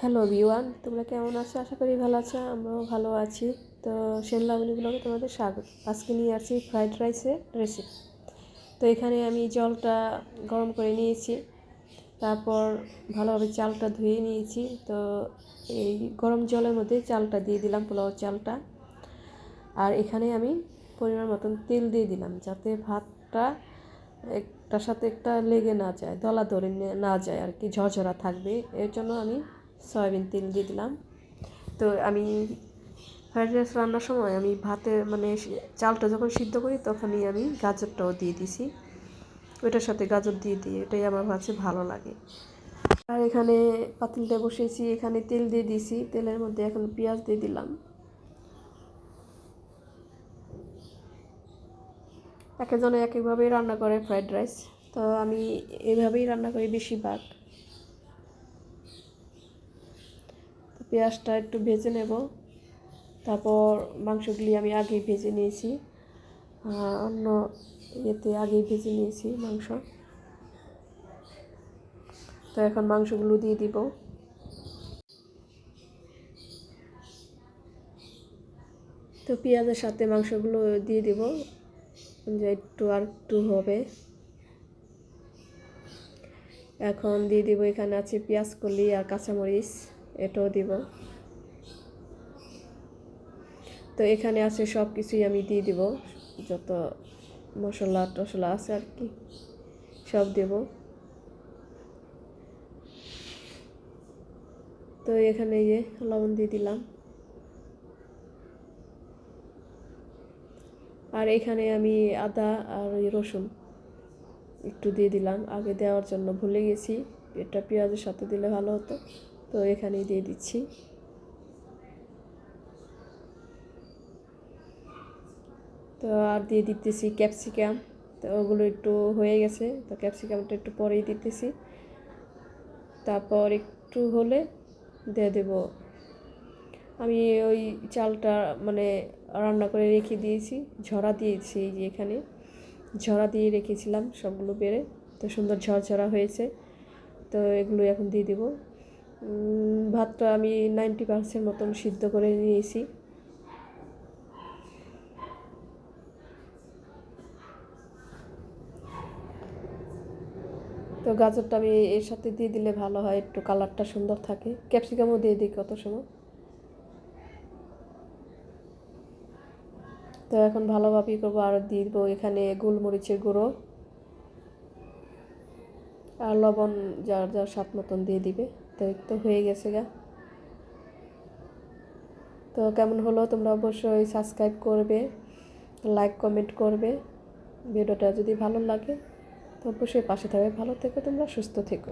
Hello বিওয়ান তোমরা কেমন আছো? আশা করি ভালো আছো, আমরাও ভালো আছি। তো সেন লাবণী ব্লগে তোমাদের স্বাগত। আজকে নিয়ে আসছি ফ্রাইড রাইসের রেসিপি তো এখানে আমি জলটা গরম করে নিয়েছি, তারপর ভালোভাবে চালটা ধুয়ে নিয়েছি। তো এই গরম জলের মধ্যে চালটা দিয়ে দিলাম পোলাও চালটা। আর এখানে আমি পরিমাণ মতন তেল দিয়ে দিলাম, যাতে ভাতটা একটার সাথে একটা লেগে না যায় দলা ধরে না যায় আর কি, ঝরঝরা থাকবে। এর জন্য আমি সয়াবিন তেল দিয়ে দিলাম। তো আমি ফ্রাইড রাইস রান্নার সময় আমি ভাতে মানে চালটা যখন সিদ্ধ করি তখনই আমি গাজরটাও দিয়ে দিছি। ওইটার সাথে গাজর দিয়ে দিই এটাই আমার কাছে ভালো লাগে। আর এখানে পাতিলটা বসিয়েছি, এখানে তেল দিয়ে দিয়েছি তেলের মধ্যে এখন পেঁয়াজ দিয়ে দিলাম। এক একজনে এক একভাবেই রান্না করে ফ্রাইড রাইস। তো আমি এভাবেই রান্না করি বেশিরভাগ। পেঁয়াজটা একটু ভেজে নেব। তারপর মাংসগুলি আমি আগেই ভেজে নিয়েছি। অন্য ইয়েতে আগেই ভেজে নিয়েছি মাংস। তো এখন মাংসগুলো দিয়ে দিব। তো পেঁয়াজের সাথে মাংসগুলো দিয়ে দিব। যে একটু আর একটু হবে। এখন দিয়ে দিব এখানে আছে পেঁয়াজ কলি আর কাঁচামরিচ। এটাও দিব। তো এখানে আছে সব কিছুই আমি দিয়ে দিব। যত মশলা টশলা আছে আর কি, সব দেব। তো এখানে এই যে লবণ দিয়ে দিলাম। আর এখানে আমি আদা আর রসুন একটু দিয়ে দিলাম। আগে দেওয়ার জন্য ভুলে গেছি। এটা পেঁয়াজের সাথে দিলে ভালো হতো। তো এখানেই দিয়ে দিচ্ছি। তো আর দিয়ে দিতেছি ক্যাপসিকাম। তো ওগুলো একটু হয়ে গেছে, তো ক্যাপসিকামটা একটু পরেই দিতেছি। তারপর একটু হলে দিয়ে দেব। আমি ওই চালটা মানে রান্না করে রেখে দিয়েছি, ঝরা দিয়েছি এই যে এখানে। ঝরা দিয়ে রেখেছিলাম সবগুলো বেড়ে, তো সুন্দর ঝরঝরা হয়েছে। তো এগুলো এখন দিয়ে দেবো। ভাতটা আমি নাইনটি পার্সেন্ট মতন সিদ্ধ করে নিয়েছি। তো গাজরটা আমি এর সাথে দিয়ে দিলে ভালো হয়, একটু কালারটা সুন্দর থাকে। ক্যাপসিকামও দিয়ে দিই কত সময়। তো এখন ভালোভাবেই করব আর দিয়ে দেবো এখানে গোলমরিচের গুঁড়ো আর লবণ যার যার স্বাদ মতন দিয়ে দিবে। তো তো হয়ে গেছে গা। তো কেমন হলো? তোমরা অবশ্যই সাবস্ক্রাইব করবে লাইক কমেন্ট করবে। ভিডিওটা যদি ভালো লাগে, তো অবশ্যই পাশে থাকবে। ভালো থেকো তোমরা, সুস্থ থেকো।